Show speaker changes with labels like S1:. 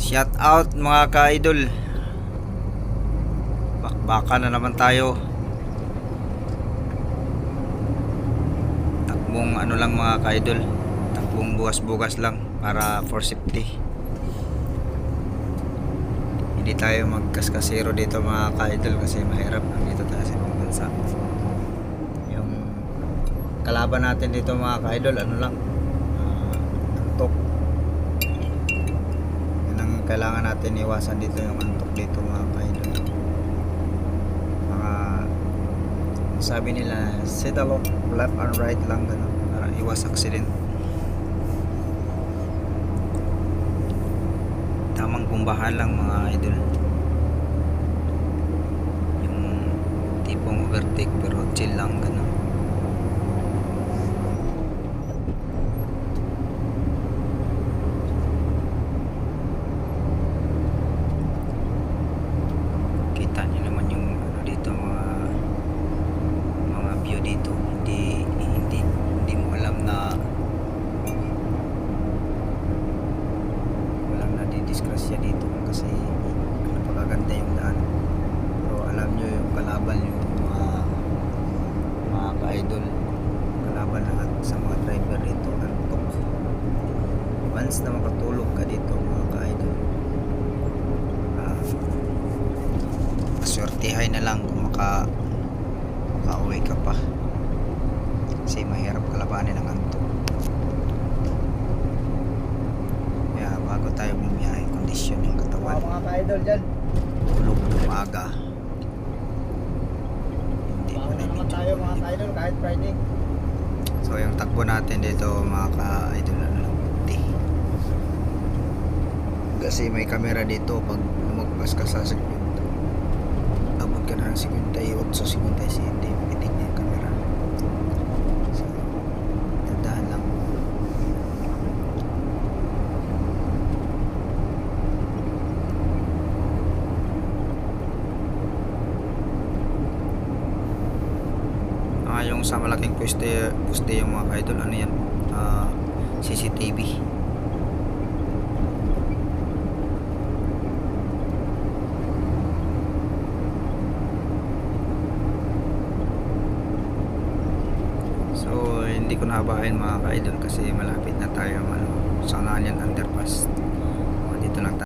S1: Shout out mga ka-idol. Bakbaka na naman tayo. Takbong ano lang mga ka-idol. Takbong bukas-bukas lang para for safety. Hindi tayo magkaskasero dito mga ka-idol kasi mahirap nandito tayo sa bansa. Yung kalaban natin dito mga ka-idol ano lang ah, antok kailangan natin iwasan dito yung antok dito mga kaidol. Mga sabi nila sit along left and right lang ganun para iwas accident. Tamang kumbahan lang mga idol yung tipong overtake pero chill lang ganun kita niyo naman yung ano dito mga mga view dito. Hindi hindi hindi mo alam na walang nadidisgrasya dito kasi napakaganda yung daan. Pero alam nyo yung kalaban nyo mga mga ka-idol kalaban lahat sa mga driver dito once na makatulog ka dito mga ka-idol ah, swertihay na lang kung maka makauwi ka pa. Kasi mahirap kalabanin ang antok kaya bago tayo bumiyahe kondisyon yung katawan.
S2: Mga ka-idol dyan.
S1: tulog umaga. Hindi mo
S2: Bago
S1: na
S2: na naman tayo mga ka-idol kahit Friday.
S1: so yung takbo natin dito mga ka-idol ano lang kasi may camera dito pag lumagpas ka sa segment abot ka na ng 58 so 57 pitik na yung camera so tandaan lang Ah, yung sa malaking poste, poste yung mga idol, ano yan? Ah, CCTV. ko nabahin mga kaidol kasi malapit na tayo ano, sa Nalian Underpass. O, dito lang tayo.